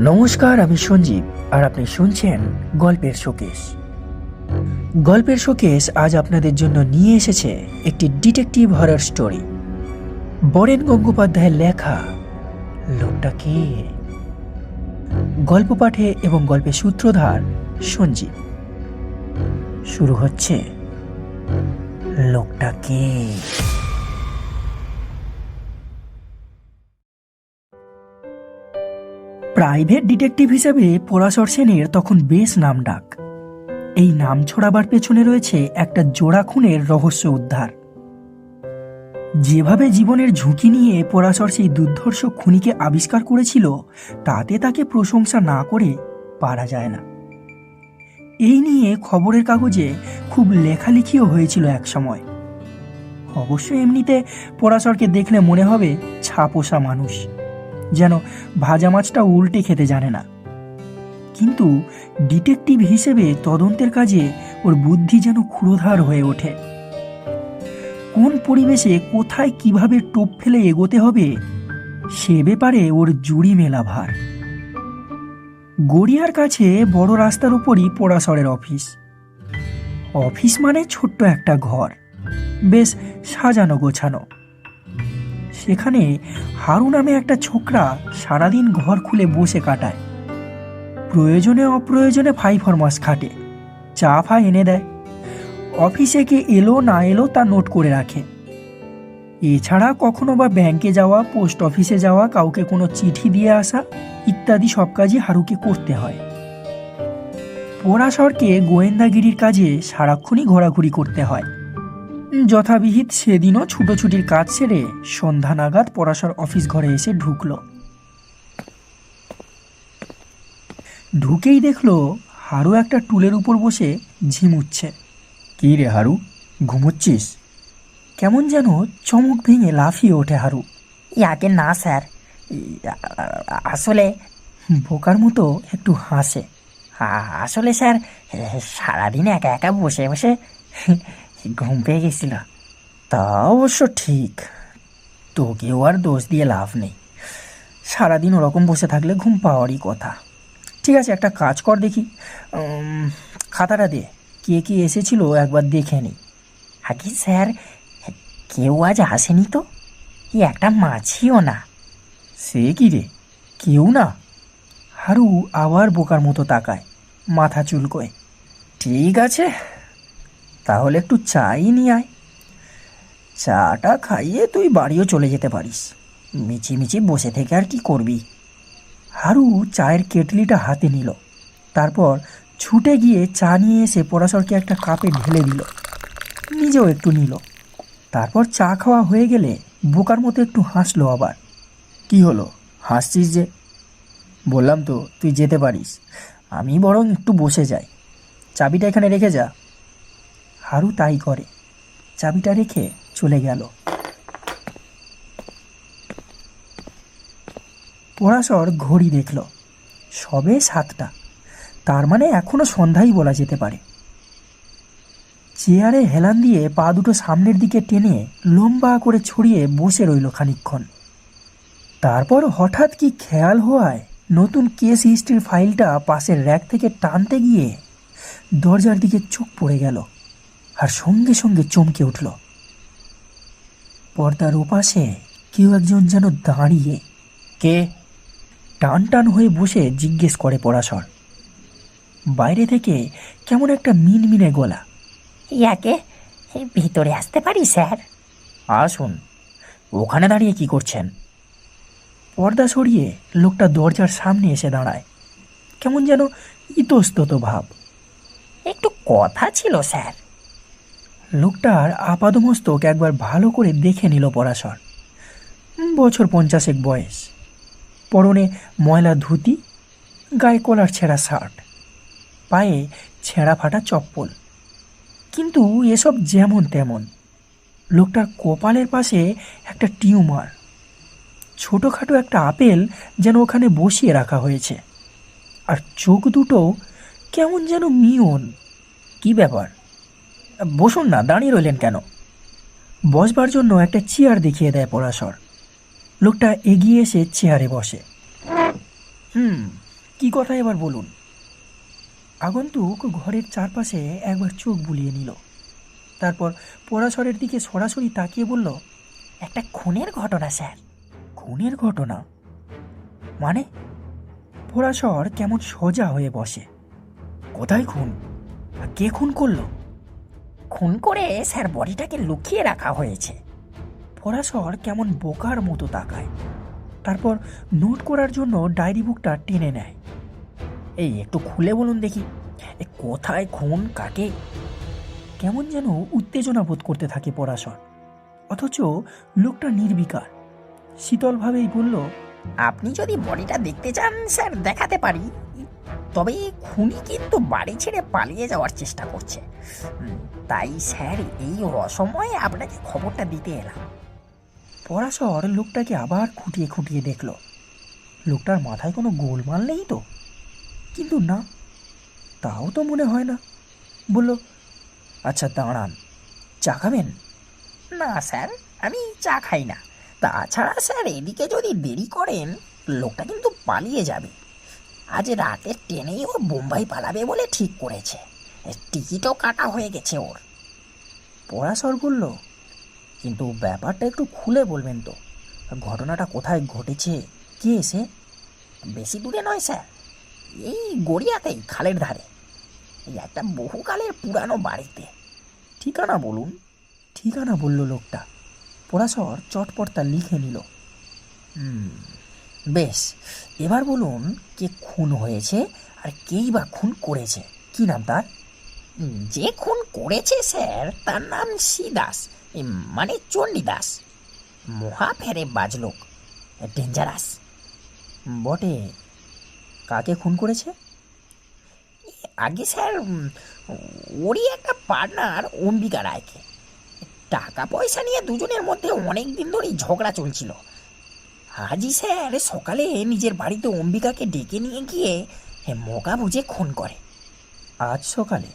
নমস্কার, আমি সঞ্জীব, আর আপনি শুনছেন গল্পের শোকেস গল্পের শোকেস আজ আপনাদের জন্য নিয়ে এসেছে একটি ডিটেকটিভ হরার স্টোরি। বরেন গঙ্গোপাধ্যায়ের লেখা, লোকটা কে? গল্প পাঠে এবং গল্পের সূত্রধার সঞ্জীব। শুরু হচ্ছে, লোকটা কে? প্রাইভেট ডিটেকটিভ হিসেবে পরাশর সেনের তখন বেশ নাম ডাক এই নাম ছড়াবার পেছনে রয়েছে একটা জোড়া খুনের রহস্য উদ্ধার। যেভাবে জীবনের ঝুঁকি নিয়ে পরাশর সেই দুর্ধর্ষ খুনিকে আবিষ্কার করেছিল, তাতে তাকে প্রশংসা না করে পারা যায় না। এই নিয়ে খবরের কাগজে খুব লেখালেখিও হয়েছিল এক সময় অবশ্য এমনিতে পরাশরকে দেখলে মনে হবে ছাপোষা মানুষ। যেন ভাজা মাছটা উল্টে খেতে জানে না। কিন্তু ডিটেকটিভ হিসেবে তদন্তের কাজে ওর বুদ্ধি যেন ক্ষুরোধার হয়ে ওঠে। কোন পরিবেশে কোথায় কীভাবে টোপ ফেলে এগোতে হবে, সে ব্যাপারে ওর জুড়ি মেলা ভার। গড়িয়ার কাছে বড় রাস্তার উপরই পোড়াসরের অফিস। অফিস মানে ছোট্ট একটা ঘর। বেশ সাজানো গোছানো। সেখানে হারু নামে একটা ছোকরা সারাদিন ঘর খুলে বসে কাটায়। প্রয়োজনে অপ্রয়োজনে ফাই ফরমাস খাটে, চা ফা এনে দেয়। অফিসে কে এলো না এলো তা নোট করে রাখে। এছাড়া কখনো বা ব্যাংকে যাওয়া, পোস্ট অফিসে যাওয়া, কাউকে কোনো চিঠি দিয়ে আসা ইত্যাদি সব কাজই হারুকে করতে হয়। পরাশরকে গোয়েন্দাগিরির কাজে সারাক্ষণই ঘোরাঘুরি করতে হয়। যথাবিহিত সেদিনও ছুটোছুটির কাজ সেরে সন্ধ্যা নাগাদ পরাশর অফিস ঘরে এসে ঢুকলো। ঢুকেই দেখল হারু একটা টুলের উপর বসে ঝিমুচ্ছে। কি রে হারু ঘুমোচ্ছিস? কেমন যেন চমক ভেঙে লাফিয়ে ওঠে হারু। ইয়াকে না স্যার। আসলে বোকার মতো একটু হাসে। আ- আসলে স্যার সারাদিন একা একা বসে বসে ঘুম পেয়ে গেছিল। তা অবশ্য ঠিক। তোকেও আর দোষ দিয়ে লাভ নেই। সারাদিন ওরকম বসে থাকলে ঘুম পাওয়ারই কথা। ঠিক আছে, একটা কাজ কর দেখি। খাতাটা দে। কে কে এসেছিল একবার দেখে নি। আগে স্যার, কেউ আজ আসেনি তো? এই একটা মাছিও না। সে কি রে? কেউ না? হারু আবার বোকার মতো তাকায়, মাথা চুলকোয়। ঠিক আছে। তাহলে একটু চাই নিয়ে আয়। চাটা খাইয়ে তুই বাড়িও চলে যেতে পারিস। মিচি মিচি বসে থেকে আর কি করবি? হারু চায়ের কেটলিটা হাতে নিল। তারপর ছুটে গিয়ে চা নিয়ে এসে পরাশরকে একটা কাপে ঢেলে দিল। নিজেও একটু নিল। তারপর চা খাওয়া হয়ে গেলে বোকার মতো একটু হাসলো আবার। কি হলো? হাসছিস যে? বললাম তো, তুই যেতে পারিস। আমি বরং একটু বসে যাই। চাবিটা এখানে রেখে যা। হারু তাই করে। চাবিটা রেখে চলে গেল। পরাশর ঘড়ি দেখল। সবে সাতটা। তার মানে এখনও সন্ধ্যাই বলা যেতে পারে। চেয়ারে হেলান দিয়ে পা দুটো সামনের দিকে টেনে লম্বা করে ছড়িয়ে বসে রইল খানিকক্ষণ। তারপর হঠাৎ কি খেয়াল হওয়ায় নতুন কেস হিস্ট্রির ফাইলটা পাশের র্যাক থেকে টানতে গিয়ে দরজার দিকে চোখ পড়ে গেল। আর সঙ্গে সঙ্গে চমকে উঠল। পর্দার ওপাশে কেউ একজন যেন দাঁড়িয়ে কে? টান টান হয়ে বসে জিজ্ঞেস করে পরাশর। বাইরে থেকে কেমন একটা মিনমিনে গলা। ইয়াকে ভিতরে আসতে পারি স্যার? আসুন। ওখানে দাঁড়িয়ে কি করছেন? পর্দা সরিয়ে লোকটা দরজার সামনে এসে দাঁড়ায়। কেমন যেন ইতস্তত ভাব। একটু কথা ছিল স্যার। লোকটার আপাদমস্তক একবার ভালো করে দেখে নিল পরাশর। বছর পঞ্চাশেক বয়স। পরনে ময়লা ধুতি, গায়ে কলার ছেঁড়া শার্ট, পায়ে ছেঁড়া ফাটা চপ্পল। কিন্তু এসব যেমন তেমন, লোকটার কপালের পাশে একটা টিউমার, ছোটোখাটো একটা আপেল যেন ওখানে বসিয়ে রাখা হয়েছে। আর চোখ দুটো কেমন যেন মিয়ন। কি ব্যাপার? বসুন না, দাঁড়িয়ে রইলেন কেন? বসবার জন্য একটা চেয়ার দেখিয়ে দেয় পরাশর লোকটা এগিয়ে এসে চেয়ারে বসে। হুম, কি কথা এবার বলুন? আগন্তুক ঘরের চারপাশে একবার চোখ বুলিয়ে নিল। তারপর পরাশরের দিকে সরাসরি তাকিয়ে বলল, একটা খুনের ঘটনা, স্যার। খুনের ঘটনা? মানে? পরাশর কেমন সোজা হয়ে বসে। কোথায় খুন? কে খুন করল? খুন করে স্যার বডিটাকে লুকিয়ে রাখা হয়েছে। পরাশর কেমন বোকার মতো তাকায়। তারপর নোট করার জন্য ডায়েরি বুকটা টেনে নেয়। এই, একটু খুলে বলুন দেখি কোথায় খুন, কাকে? কেমন যেন উত্তেজনা বোধ করতে থাকে পরাশর অথচ লোকটা নির্বিকার। শীতলভাবেই বলল, আপনি যদি বডিটা দেখতে চান, স্যার, দেখাতে পারি। তবে খুনি কিন্তু বাড়ি ছেড়ে পালিয়ে যাওয়ার চেষ্টা করছে। তাই স্যার এই অসময়ে আপনাকে খবরটা দিতে এলাম। পরাশর লোকটাকে আবার খুঁটিয়ে খুঁটিয়ে দেখল। লোকটার মাথায় কোনো গোলমাল নেই তো? কিন্তু না তাও তো মনে হয় না। বলল আচ্ছা দাঁড়ান চা খাবেন? না স্যার আমি চা খাই না। তাছাড়া স্যার এদিকে যদি দেরি করেন লোকটা কিন্তু পালিয়ে যাবে। আজ রাতের ট্রেনেই ও বোম্বাই পালাবে বলে ঠিক করেছে। টিকিটও কাটা হয়ে গেছে ওর। পরাশর বলল কিন্তু ব্যাপারটা একটু খুলে বলবেন তো। ঘটনাটা কোথায় ঘটেছে? কে এসে বেশি দূরে নয়, স্যার। এই গড়িয়াতেই, খালের ধারে। এই একটা বহুকালের পুরানো বাড়িতে। ঠিকানা বলুন। ঠিকানা বলল লোকটা। পরাশর চটপট তা লিখে নিল। হুম। বেশ এবার বলুন কে খুন হয়েছে আর কেই বা খুন করেছে। কি নাম তার? যে খুন করেছে স্যার তার নাম উম, মানে চণ্ডীদাস। মহা ফেরে বাজলোক ডেঞ্জারাস। বটে কাকে খুন করেছে? আগে স্যার ওরই একটা পার্টনার অম্বিকা রায়কে। টাকা পয়সা নিয়ে দুজনের মধ্যে অনেক দিন ধরেই ঝগড়া চলছিল। আজই স্যার, সকালে নিজের বাড়িতে অম্বিকাকে ডেকে নিয়ে গিয়ে মগা বুঝে খুন করে। আজ সকালে।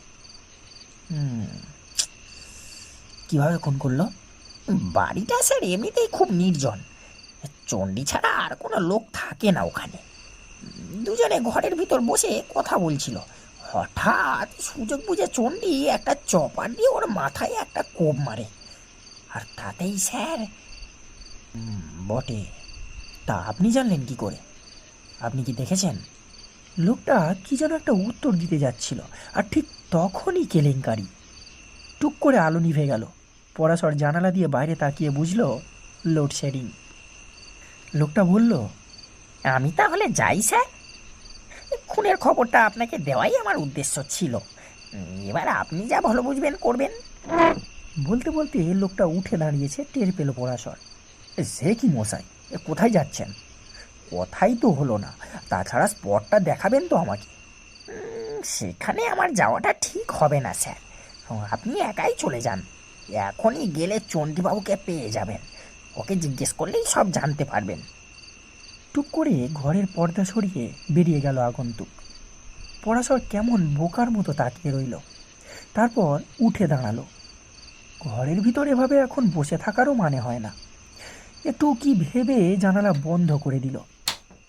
কীভাবে খুন করল? বাড়িটা স্যার এমনিতেই খুব নির্জন। চণ্ডী ছাড়া আর কোনো লোক থাকে না ওখানে। দুজনে ঘরের ভিতর বসে কথা বলছিল। হঠাৎ সুযোগ বুঝে চণ্ডী একটা চপার দিয়ে ওর মাথায় একটা কোপ মারে। আর তাতেই স্যার বটে। তা আপনি জানলেন কি করে? আপনি কি দেখেছেন? লোকটা কি যেন একটা উত্তর দিতে যাচ্ছিল, আর ঠিক তখনই কেলেঙ্কারি। টুক করে আলো নিভে গেল। পরাশর জানালা দিয়ে বাইরে তাকিয়ে বুঝলো, লোডশেডিং। লোকটা বলল, আমি তাহলে যাই, স্যার। খুনের খবরটা আপনাকে দেওয়াই আমার উদ্দেশ্য ছিল। এবার আপনি যা ভালো বুঝবেন, করবেন। বলতে বলতে লোকটা উঠে দাঁড়িয়েছে, টের পেল পরাশর। সে কি মশাই? কোথায় যাচ্ছেন? কোথায় তো হলো না। তাছাড়া স্পটটা দেখাবেন তো আমাকে। সেখানে আমার যাওয়াটা ঠিক হবে না, স্যার। আপনি একাই চলে যান। এখনই গেলে চণ্ডীবাবুকে পেয়ে যাবেন। ওকে জিজ্ঞেস করলেই সব জানতে পারবেন। টুক করে ঘরের পর্দা সরিয়ে বেরিয়ে গেল আগন্তুক। পরাশর কেমন বোকার মতো তাকিয়ে রইল। তারপর উঠে দাঁড়াল। ঘরের ভিতর এভাবে এখন বসে থাকারও মানে হয় না। একটু কি ভেবে জানালা বন্ধ করে দিল।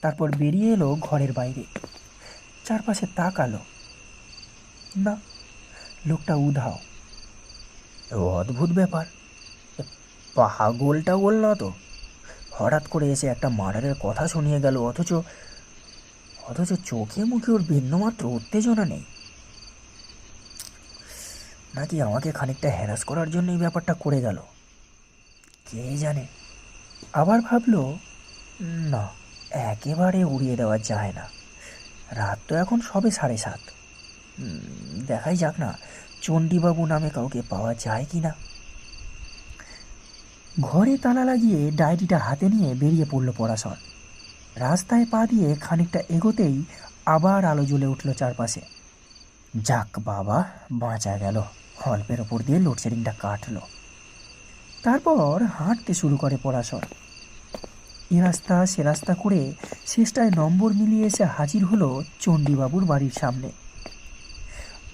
তারপর বেরিয়ে এলো ঘরের বাইরে। চারপাশে তাকালো। না, লোকটা উধাও। অদ্ভুত ব্যাপার। পাগলটা বল না তো। হঠাৎ করে এসে একটা মার্ডারের কথা শুনিয়ে গেল, অথচ অথচ চোখে মুখে ওর বিন্দুমাত্র উত্তেজনা নেই। নাকি আমাকে খানিকটা হ্যারাস করার জন্য এই ব্যাপারটা করে গেল? কে জানে? আবার ভাবলো, না, একেবারে উড়িয়ে দেওয়া যায় না। রাত তো এখন সবে সাড়ে সাত। দেখাই যাক না, চণ্ডীবাবু নামে কাউকে পাওয়া যায় কি না? ঘরে তালা লাগিয়ে ডায়েরিটা হাতে নিয়ে বেরিয়ে পড়ল পরাশর। রাস্তায় পা দিয়ে খানিকটা এগোতেই আবার আলো জ্বলে উঠল চারপাশে। যাক বাবা, বাঁচা গেল। অল্পের ওপর দিয়ে লোডশেডিংটা কাটলো। তারপর হাঁটতে শুরু করে পরাশর এ রাস্তা, সে রাস্তা করে শেষটায় নম্বর মিলিয়ে এসে হাজির হলো চণ্ডীবাবুর বাড়ির সামনে।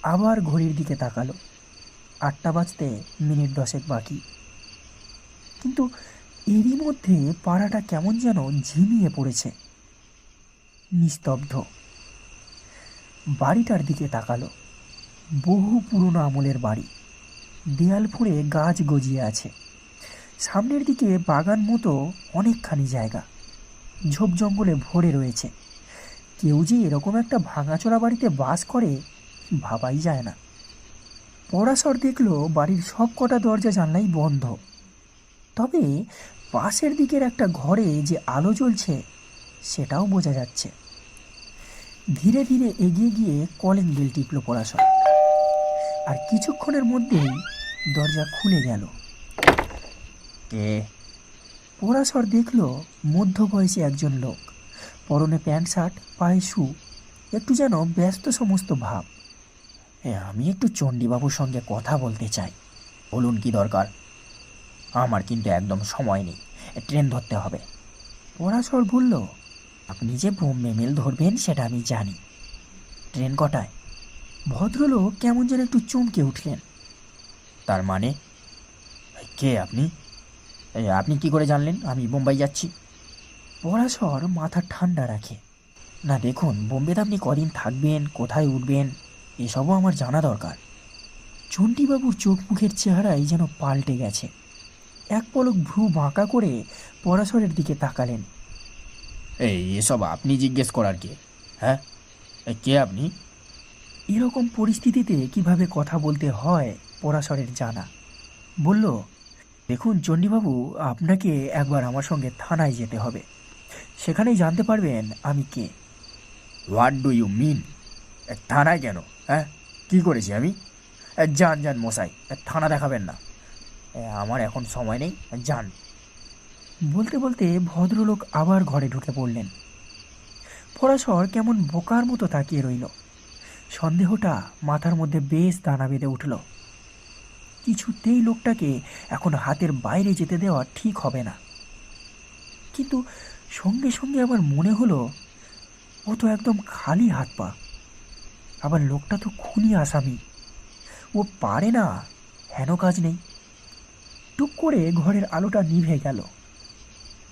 আবার ঘড়ির দিকে তাকালো। আটটা বাজতে মিনিট দশেক বাকি। কিন্তু এরই মধ্যে পাড়াটা কেমন যেন ঝিমিয়ে পড়েছে। নিস্তব্ধ। বাড়িটার দিকে তাকালো। বহু পুরনো আমলের বাড়ি। দেয়াল ফুঁড়ে গাছ গজিয়ে আছে। সামনের দিকে বাগান মতো অনেকখানি জায়গা। ঝোপ জঙ্গলে ভরে রয়েছে। কেউ যে এরকম একটা ভাঙাচোরা বাড়িতে বাস করে, ভাবাই যায় না। পরাশর দেখল বাড়ির সব কটা দরজা জানলাই বন্ধ। তবে পাশের দিকের একটা ঘরে যে আলো জ্বলছে, সেটাও বোঝা যাচ্ছে। ধীরে ধীরে এগিয়ে গিয়ে কলিং বেল টিপল পরাশর। আর কিছুক্ষণের মধ্যেই দরজা খুলে গেল। পরাশর দেখল মধ্যবয়সী একজন লোক। পরনে প্যান্ট শার্ট, পায়ে শু। একটু যেন ব্যস্ত সমস্ত ভাব। আমি একটু চণ্ডীবাবুর সঙ্গে কথা বলতে চাই। বলুন কি দরকার? আমার কিন্তু একদম সময় নেই। ট্রেন ধরতে হবে। পরাশর বলল, আপনি যে বোম্বে মেল ধরবেন, সেটা আমি জানি। ট্রেন কটায়? ভদ্রলোক কেমন যেন একটু চমকে উঠলেন। তার মানে? কে আপনি? আপনি কি করে জানলেন? আমি বোম্বাই যাচ্ছি। পরাশর মাথা ঠান্ডা রাখে। না দেখুন বোম্বেতে আপনি কদিন থাকবেন কোথায় উঠবেন এসবও আমার জানা দরকার। চণ্ডীবাবুর চোখ মুখের চেহারাই যেন পাল্টে গেছে। এক পলক ভ্রু বাঁকা করে পরাশরের দিকে তাকালেন। এই এসব আপনি জিজ্ঞেস করার কে? হ্যাঁ? কে আপনি? এরকম পরিস্থিতিতে কীভাবে কথা বলতে হয় পরাশরের জানা। বলল দেখুন চণ্ডীবাবু আপনাকে একবার আমার সঙ্গে থানায় যেতে হবে। সেখানেই জানতে পারবেন আমি কে। হোয়াট ডু ইউ মিন থানায় কেন? হ্যাঁ কী করেছি আমি? যান যান মশাই থানা দেখাবেন না। আমার এখন সময় নেই। যান। বলতে বলতে ভদ্রলোক আবার ঘরে ঢুকে পড়লেন। পরাশর কেমন বোকার মতো তাকিয়ে রইল। সন্দেহটা মাথার মধ্যে বেশ দানা বেঁধে উঠল। কিছুতেই লোকটাকে এখন হাতের বাইরে যেতে দেওয়া ঠিক হবে না। কিন্তু সঙ্গে সঙ্গে আমার মনে হলো, ও তো একদম খালি হাত পা। আবার লোকটা তো খুনি আসামি। ও পারে না, হেন কাজ নেই। টুক করে ঘরের আলোটা নিভে গেল।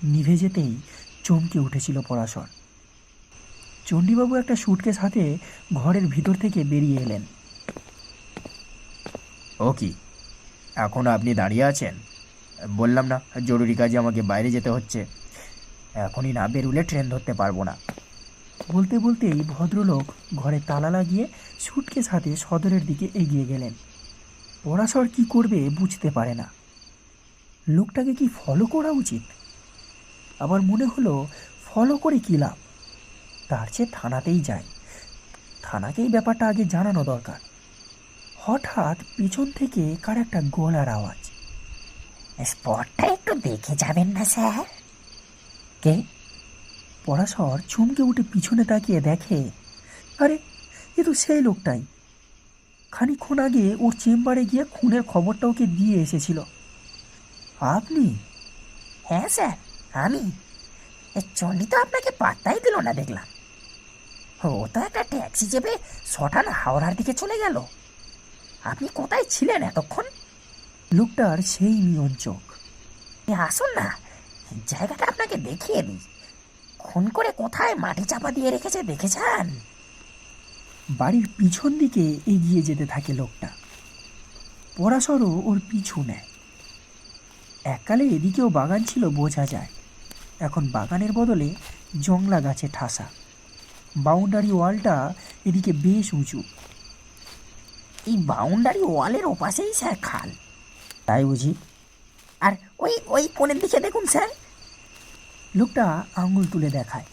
নিভে যেতেই চমকে উঠেছিল পরাশর। চণ্ডীবাবু একটা সুটকেস হাতে ঘরের ভিতর থেকে বেরিয়ে এলেন। ও কি? এখনও আপনি দাঁড়িয়ে আছেন? বললাম না, জরুরি কাজে আমাকে বাইরে যেতে হচ্ছে। এখনই না বেরুলে ট্রেন ধরতে পারব না। বলতে বলতেই ভদ্রলোক ঘরে তালা লাগিয়ে সুটকেস হাতে সদরের দিকে এগিয়ে গেলেন। পরাশর কি করবে বুঝতে পারে না। লোকটাকে কি ফলো করা উচিত? আবার মনে হলো ফলো করে কী লাভ? তার চেয়ে থানাতেই যায়। থানাকেই ব্যাপারটা আগে জানানো দরকার। হঠাৎ পিছন থেকে কার একটা গলার আওয়াজ। স্পটটা একটু দেখে যাবেন না স্যার? কে? পরাশর চমকে উঠে পিছনে তাকিয়ে দেখে আরে এ তো সেই লোকটাই। খানিক্ষণ আগে ওর চেম্বারে গিয়ে খুনের খবরটা ওকে দিয়ে এসেছিল। আপনি? হ্যাঁ স্যার আমি। এ চণ্ডী তো আপনাকে পাত্তাই দিল না দেখলাম। ও তো একটা ট্যাক্সি চেপে সটান হাওড়ার দিকে চলে গেল। আপনি কোথায় ছিলেন এতক্ষণ? লোকটার সেই নিয়ন চোখ। এ আসুন না। জায়গাটা আপনাকে দেখিয়ে দিই। খুন করে কোথায় মাটি চাপা দিয়ে রেখেছে দেখেছেন? বাড়ির পিছন দিকে এগিয়ে যেতে থাকে লোকটা। পরাশরও ওর পিছু নেয়। এককালে এদিকেও বাগান ছিল বোঝা যায়। এখন বাগানের বদলে জংলা গাছে ঠাসা। বাউন্ডারি ওয়ালটা এদিকে বেশ উঁচু। এই বাউন্ডারি ওয়ালের ওপাশেই, স্যার, খাল। তাই বুঝি? আর ওই ওই কোণের দিকে দেখুন, স্যার। লোকটা আঙুল তুলে দেখায়।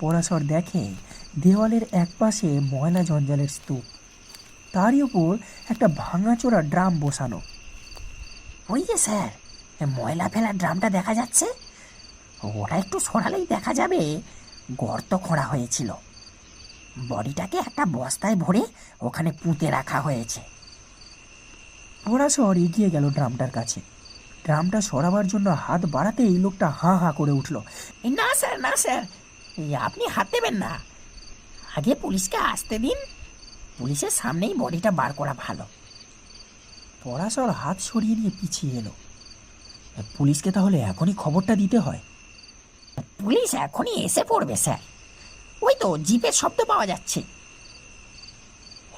পরাশর দেখে দেওয়ালের একপাশে ময়লা জঞ্জালের স্তূপ। তারই ওপর একটা ভাঙাচোরা ড্রাম বসানো। ওই যে, স্যার, ময়লা ফেলার ড্রামটা দেখা যাচ্ছে? ওটা একটু সরালেই দেখা যাবে, গর্ত খোঁড়া হয়েছিল। বডিটাকে একটা বস্তায় ভরে ওখানে পুঁতে রাখা হয়েছে। পরাশর এগিয়ে গেল ড্রামটার কাছে। ড্রামটা সরাবার জন্য হাত বাড়াতেই লোকটা হাঁ হাঁ করে উঠল। না স্যার না স্যার, এই আপনি হাত দেবেন না। আগে পুলিশকে আসতে দিন। পুলিশের সামনেই বডিটা বার করা ভালো। পরাশর হাত সরিয়ে নিয়ে পিছিয়ে এলো। পুলিশকে তাহলে এখনই খবরটা দিতে হয়? পুলিশ এখনই এসে পড়বে, স্যার। ওই তো জিপের শব্দ পাওয়া যাচ্ছে।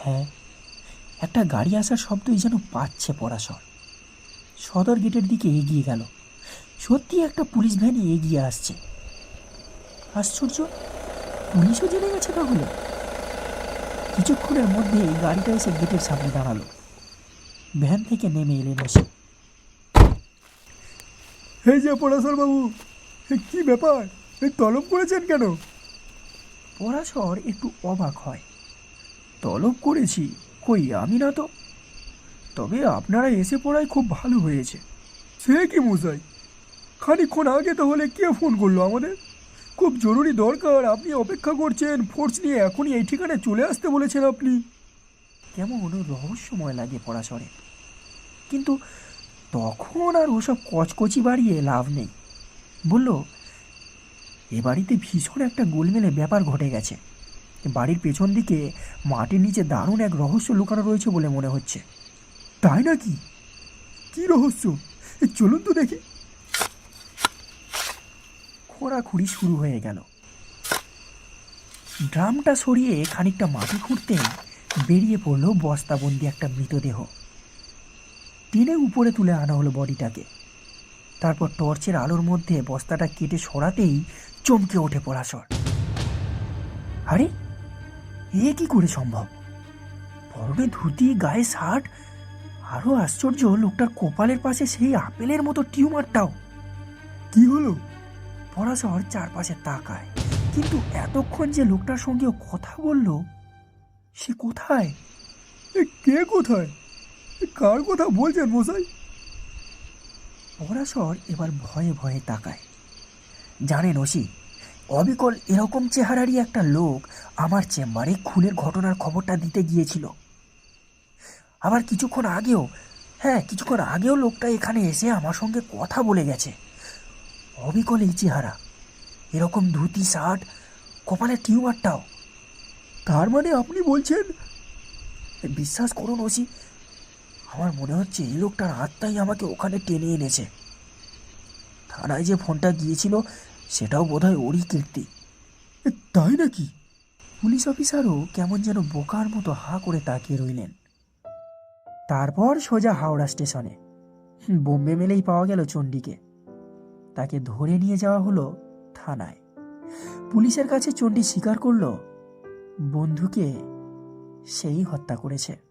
হ্যাঁ একটা গাড়ি আসার শব্দই যেন পাচ্ছে পরাশর। সদর গেটের দিকে এগিয়ে গেল। সত্যি একটা পুলিশ ভ্যান এগিয়ে আসছে। আশ্চর্য পুলিশও জেনে গেছে তাহলে। কিছুক্ষণের মধ্যে গাড়িটা এসে গেটের সামনে দাঁড়াল। ভ্যান থেকে নেমে এলেন ওসি এই যে পরাশর বাবু কি ব্যাপার? এই তলব করেছেন কেন? পরাশর একটু অবাক হয়। তলব করেছি, কই আমি না তো? তবে আপনারা এসে পড়ায় খুব ভালো হয়েছে। সে কি মশাই খানিক্ষণ আগে তাহলে কে ফোন করল আমাদের? খুব জরুরি দরকার, আপনি অপেক্ষা করছেন, ফোর্স নিয়ে এখনই এই ঠিকানায় চলে আসতে বলেছেন আপনি। কেমন রহস্যময় লাগে পড়াশরে কিন্তু তখন আর ওসব কচকচি বাড়িয়ে লাভ নেই। বলল এ বাড়িতে ভীষণ একটা গোলমেলে ব্যাপার ঘটে গেছে। বাড়ির পেছন দিকে মাটির নিচে দারুণ এক রহস্য লুকানো রয়েছে বলে মনে হচ্ছে। তাই নাকি? কি রহস্য? চলুন তো দেখি। খোঁড়াখুড়ি শুরু হয়ে গেল। ড্রামটা সরিয়ে খানিকটা মাটি খুঁড়তে বেরিয়ে পড়ল বস্তাবন্দি একটা মৃতদেহ। টেনে উপরে তুলে আনা হলো বডিটাকে। তারপর টর্চের আলোর মধ্যে বস্তাটা কেটে সরাতেই চমকে ওঠে পরাশর। আরে, এ কি করে সম্ভব? পরনে ধুতি, গায়ে শার্ট। আরও আশ্চর্য, লোকটার কপালের পাশে সেই আপেলের মতো টিউমারটাও। কি হলো? পরাশর চারপাশে তাকায়। কিন্তু এতক্ষণ যে লোকটার সঙ্গে কথা বলল, সে কোথায়? কে কোথায়? কার কথা বলছেন মশাই? পরাশর এবার ভয়ে ভয়ে তাকায়। জানেন ওসি, অবিকল এরকম চেহারারই একটা লোক আমার চেম্বারে খুনের ঘটনার খবরটা দিতে গিয়েছিল। আবার কিছুক্ষণ আগেও হ্যাঁ কিছুক্ষণ আগেও লোকটা এখানে এসে আমার সঙ্গে কথা বলে গেছে। অবিকল এই চেহারা, এরকম ধুতি, শার্ট, কপালের টিউমারটাও। তার মানে আপনি বলছেন, বিশ্বাস করুন ওসি, আমার মনে হচ্ছে এই লোকটার আত্মাই আমাকে ওখানে টেনে এনেছে। থানায় যে ফোনটা গিয়েছিল সেটাও বোধহয় ওরই কীর্তি। তাই নাকি? পুলিশ অফিসারও কেমন যেন বোকার মতো হা করে তাকিয়ে রইলেন। তারপর সোজা হাওড়া স্টেশনে। বোম্বে মেলেই পাওয়া গেল চণ্ডীকে। তাকে ধরে নিয়ে যাওয়া হলো থানায়। পুলিশের কাছে চণ্ডী স্বীকার করল, বন্ধুকে সেই হত্যা করেছে।